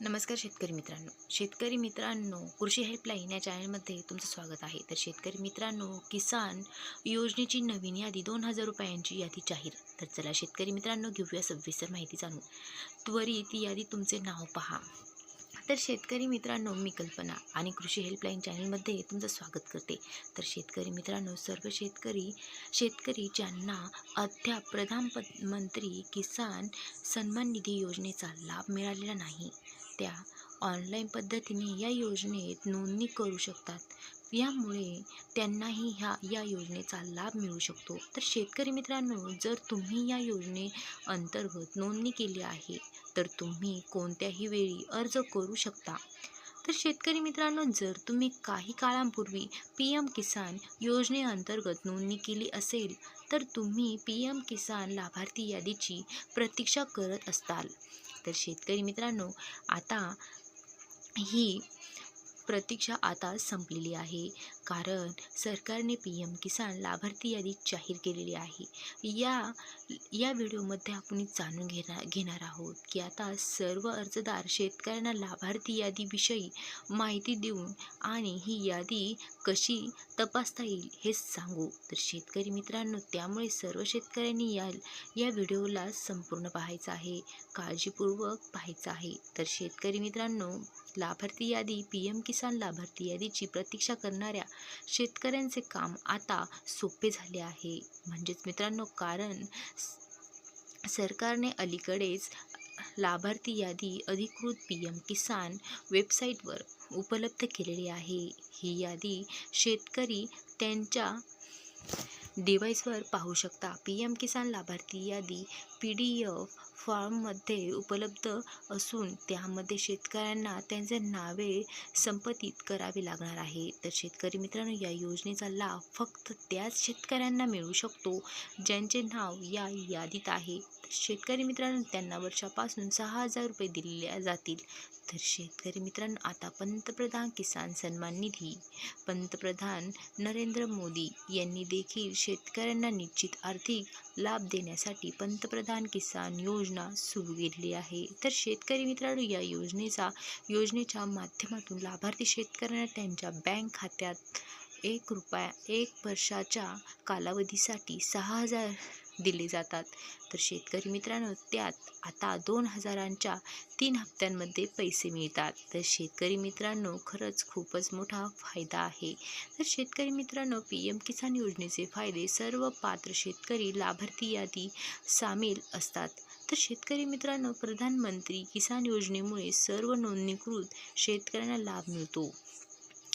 नमस्कार शेतकरी मित्रांनो. शेतकरी मित्रांनो कृषी हेल्पलाईन या चॅनलमध्ये तुमचं स्वागत आहे. तर शेतकरी मित्रांनो किसान योजनेची नवीन यादी दोन हजार रुपयांची यादी जाहीर. तर चला शेतकरी मित्रांनो घेऊया सविस्तर माहिती जाणून. त्वरित यादी तुमचे नाव पहा. तर शेतकरी मित्रांनो मी कल्पना आणि कृषी हेल्पलाईन चॅनलमध्ये तुमचं स्वागत करते. तर शेतकरी मित्रांनो सर्व शेतकरी शेतकरी ज्यांना अद्याप प्रधानमंत्री किसान सन्मान निधी योजनेचा लाभ मिळालेला नाही. त्या ऑनलाईन पद्धतीने या योजनेत नोंदणी करू शकतात. यामुळे त्यांनाही ह्या या योजनेचा लाभ मिळू शकतो. तर शेतकरी मित्रांनो जर तुम्ही या योजने अंतर्गत नोंदणी केली आहे तर तुम्ही कोणत्याही वेळी अर्ज करू शकता. तर शेतकरी मित्रांनो जर तुम्ही काही काळापूर्वी पी एम किसान योजनेअंतर्गत नोंदणी केली असेल तर तुम्ही पी एम किसान लाभार्थी यादीची प्रतीक्षा करत असताल. तर शेतकरी मित्रांनो आता ही प्रतीक्षा आता संपलेली आहे. कारण सरकारने पी एम किसान लाभार्थी यादी जाहीर केलेली आहे. या या व्हिडिओमध्ये आपण जाणून घेणार घेणार आहोत की आता सर्व अर्जदार शेतकऱ्यांना लाभार्थी यादीविषयी माहिती देऊन आणि ही यादी कशी तपासता येईल हे सांगू. तर शेतकरी मित्रांनो त्यामुळे सर्व शेतकऱ्यांनी या या व्हिडिओला संपूर्ण पाहायचं आहे काळजीपूर्वक पाहायचं आहे. तर शेतकरी मित्रांनो लाभार्थी यादी पी एम किसान लाभार्थी यादीची प्रतीक्षा करणाऱ्या शेतकऱ्यांचे काम आता सोपे झाले आहे. म्हणजेच मित्रांनो कारण सरकारने अलीकडेच लाभार्थी यादी अधिकृत पी एम किसान वेबसाईटवर उपलब्ध केलेली आहे. ही यादी शेतकरी त्यांच्या डिव्हाइसवर पाहू शकता. पी एम किसान लाभार्थी यादी पी डी एफ फॉर्ममध्ये उपलब्ध असून त्यामध्ये शेतकऱ्यांना त्यांचे नावे संपतित करावे लागणार आहे. तर शेतकरी मित्रांनो या योजनेचा लाभ फक्त त्याच शेतकऱ्यांना मिळू शकतो ज्यांचे नाव या यादीत आहे. शेतकरी मित्रांनो त्यांना वर्षापासून सहा हजार रुपये दिले जातील. तर शेतकरी मित्रांनो आता पंतप्रधान किसान सन्मान निधी. पंतप्रधान नरेंद्र मोदी यांनी देखील शेतकऱ्यांना निश्चित आर्थिक लाभ देण्यासाठी पंतप्रधान किसान योजना योजना सुरू केली आहे. तर शेतकरी मित्रांनो या योजनेचा योजनेच्या माध्यमातून लाभार्थी शेतकऱ्यांना त्यांच्या बँक खात्यात एक रुपया एक वर्षाच्या कालावधीसाठी सहा हजार दिले जातात. तर शेतकरी मित्रांनो त्यात आता दोन हजारांच्या तीन हप्त्यांमध्ये पैसे मिळतात. तर शेतकरी मित्रांनो खरंच खूपच मोठा फायदा आहे. तर शेतकरी मित्रांनो पी एम किसान योजनेचे फायदे सर्व पात्र शेतकरी लाभार्थी यादी सामील असतात. तर शेतकरी मित्रांनो प्रधानमंत्री किसान योजनेमुळे सर्व नोंदणीकृत शेतकऱ्यांना लाभ मिळतो.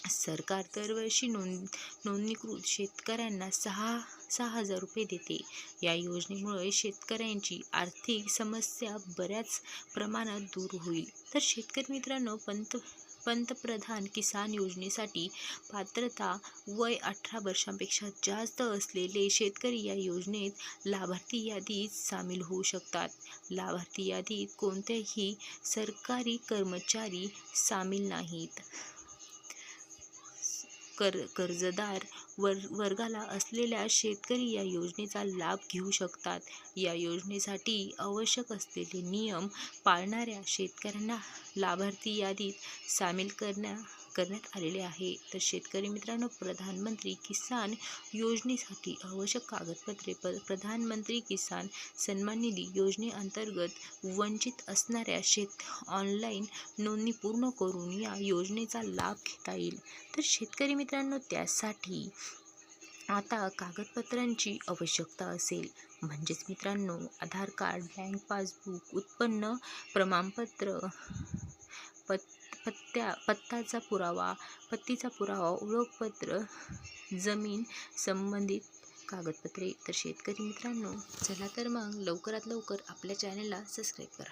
सरकार दरवर्षी नोंद नोंदणीकृत शेतकऱ्यांना सहा सहा हजार रुपये देते. या योजनेमुळे शेतकऱ्यांची आर्थिक समस्या बऱ्याच प्रमाणात दूर होईल. तर शेतकरी मित्रांनो पंत पंतप्रधान किसान योजनेसाठी पात्रता वय अठरा वर्षांपेक्षा जास्त असलेले शेतकरी या योजनेत लाभार्थी यादीत सामील होऊ शकतात. लाभार्थी यादीत कोणतेही सरकारी कर्मचारी सामील नाहीत. कर कर्जदार वर वर्गाला असलेल्या शेतकरी या योजनेचा लाभ घेऊ शकतात. या योजनेसाठी आवश्यक असलेले नियम पाळणाऱ्या शेतकऱ्यांना लाभार्थी यादीत सामील करण्या करण्यात आलेले आहे. तर शेतकरी मित्रांनो प्रधानमंत्री किसान योजनेसाठी आवश्यक कागदपत्रे प प्रधानमंत्री किसान सन्मान निधी योजनेअंतर्गत वंचित असणाऱ्या शेत ऑनलाईन नोंदणी पूर्ण करून या योजनेचा लाभ घेता येईल. तर शेतकरी मित्रांनो त्यासाठी आता कागदपत्रांची आवश्यकता असेल. म्हणजेच मित्रांनो आधार कार्ड बँक पासबुक उत्पन्न प्रमाणपत्र पत पत्त्या पत्ताचा पुरावा पत्तीचा पुरावा ओळखपत्र जमीन संबंधित कागदपत्रे. तर शेतकरी मित्रांनो चला तर मग लवकरात लवकर आपल्या चॅनलला सबस्क्राईब करा.